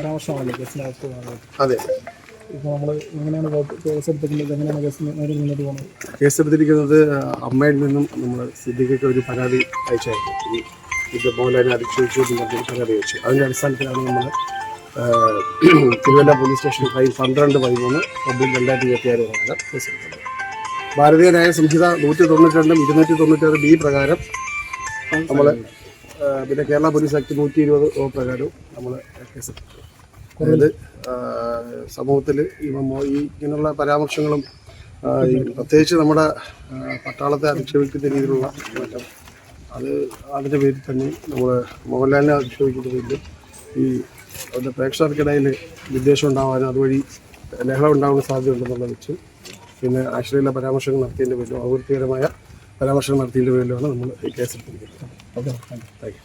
പരാമർശമാണല്ലോ കേസിനകത്ത് വന്നത് അതെ. ഇപ്പോൾ നമ്മൾ എങ്ങനെയാണ് വകുപ്പ് കേസ് എടുത്തിട്ടുള്ളത് എങ്ങനെയാണ് കേസ് നേരിട്ട് മുന്നോട്ട് പോകുന്നത് കേസെടുത്തിരിക്കുന്നത് അമ്മയിൽ നിന്നും നമ്മൾ സിദ്ദിഖയ്ക്ക് ഒരു പരാതി അയച്ചായിരുന്നു. ഈ ഇത് മോഹൻലാലിനെ അധിക്ഷേപിച്ചു എന്നൊരു പരാതി അയച്ചു. അതിന്റെ അടിസ്ഥാനത്തിലാണ് നമ്മൾ തിരുവല്ല പോലീസ് സ്റ്റേഷൻ ഫൈവ് പന്ത്രണ്ട് പതിമൂന്ന് പബ്ലിക് രണ്ടായിരത്തി ഇരുപത്തി ആറ് പ്രകാരം കേസെടുത്തത് ഭാരതീയ ന്യായ സംഹിത നൂറ്റി തൊണ്ണൂറ്റി രണ്ടും ഇരുന്നൂറ്റി തൊണ്ണൂറ്റാറ് ബി പ്രകാരം നമ്മൾ പിന്നെ കേരള പോലീസ് ആക്ട് നൂറ്റി ഇരുപത് പ്രകാരവും നമ്മൾ കേസെടുത്തു അതായത് സമൂഹത്തിൽ ഈ ഇങ്ങനെയുള്ള പരാമർശങ്ങളും പ്രത്യേകിച്ച് നമ്മുടെ പട്ടാളത്തെ അധിക്ഷേപിക്കുന്ന രീതിയിലുള്ള മാറ്റം അത് അതിന്റെ പേരിൽ തന്നെ നമ്മൾ മോഹൻലാലിനെ അധിക്ഷേപിക്കുന്ന പേരിൽ ഈ അവരുടെ പ്രേക്ഷകർക്കിടയിൽ വിദ്വേഷം ഉണ്ടാവാനും അതുവഴി ലഹള ഉണ്ടാവുന്ന സാധ്യതയുണ്ടെന്നുള്ള വെച്ച് പിന്നെ ആശ്രയിലെ പരാമർശങ്ങൾ നടത്തിയതിന്റെ പേരിലും അപകീർത്തികരമായ പരാമർശങ്ങൾ നടത്തിയതിന്റെ പേരിലുമാണ് നമ്മൾ ഈ കേസെടുത്തിരിക്കുന്നത്. Okay thank you.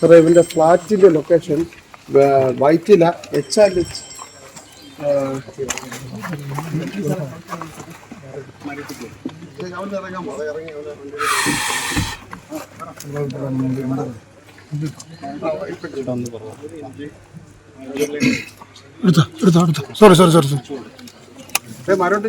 സാറേ ഇവന്റെ ഫ്ലാറ്റിന്റെ location Vyttila H and H എടുത്തോ എടുത്തോ എടുത്തോ. Sorry sorry sorry sorry മരോട്ട്